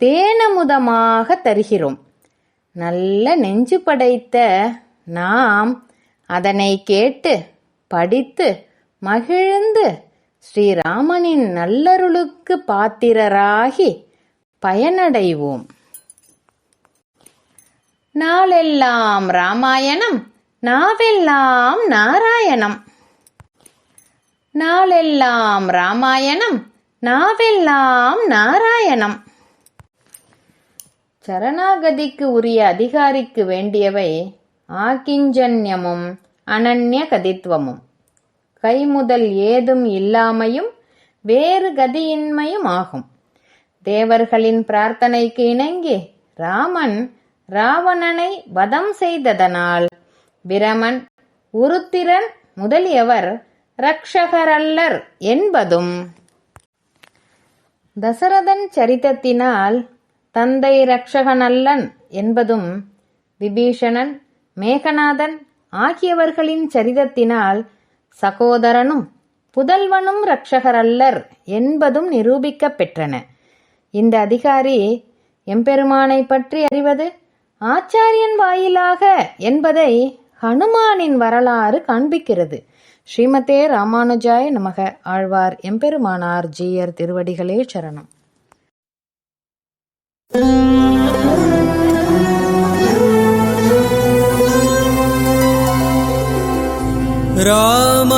தேனமுதமாக தருகிறோம். நல்ல நெஞ்சு படைத்த நாம் அதனை கேட்டு படித்து மகிழ்ந்து ஸ்ரீராமனின் நல்லருளுக்கு பாத்திரராகி பயனடைவோம். நாளெல்லாம் ராமாயணம் நாவெல்லாம் நாராயணம். நாளெல்லாம் ராமாயணம் நாவெல்லாம் நாராயணம். சரணாகதிக்கு உரிய அதிகாரிக்கு வேண்டியவை ஆக்கிஞ்சன்யமும் அனன்ய கதித்துவமும் கைமுதல் ஏதும் இல்லாமையும் வேறு கதியின்மையும் ஆகும். தேவர்களின் பிரார்த்தனைக்கு இணங்கி ராமன் ராவணனை வதம் செய்ததனால் பிரமன் உருத்திரன் முதலியவர் ரக்ஷகரல்லர் என்பதும். தசரதன் சரித்தத்தினால் தந்தை ரக்ஷகனல்லன் என்பதும் விபீஷணன் மேகநாதன் ஆகியவர்களின் சரிதத்தினால் சகோதரனும் புதல்வனும் ரக்ஷகரல்லர் என்பதும் நிரூபிக்கப் பெற்றன இந்த அதிகாரி எம்பெருமானை பற்றி அறிவது ஆச்சாரியன் வாயிலாக என்பதை ஹனுமானின் வரலாறு காண்பிக்கிறது. ஸ்ரீமதே ராமானுஜாய நமக. ஆழ்வார் எம்பெருமானார் ஜீயர் திருவடிகளே சரணம். राम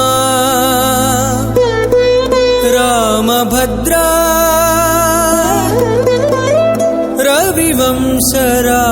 रामभद्रा रविवंशरा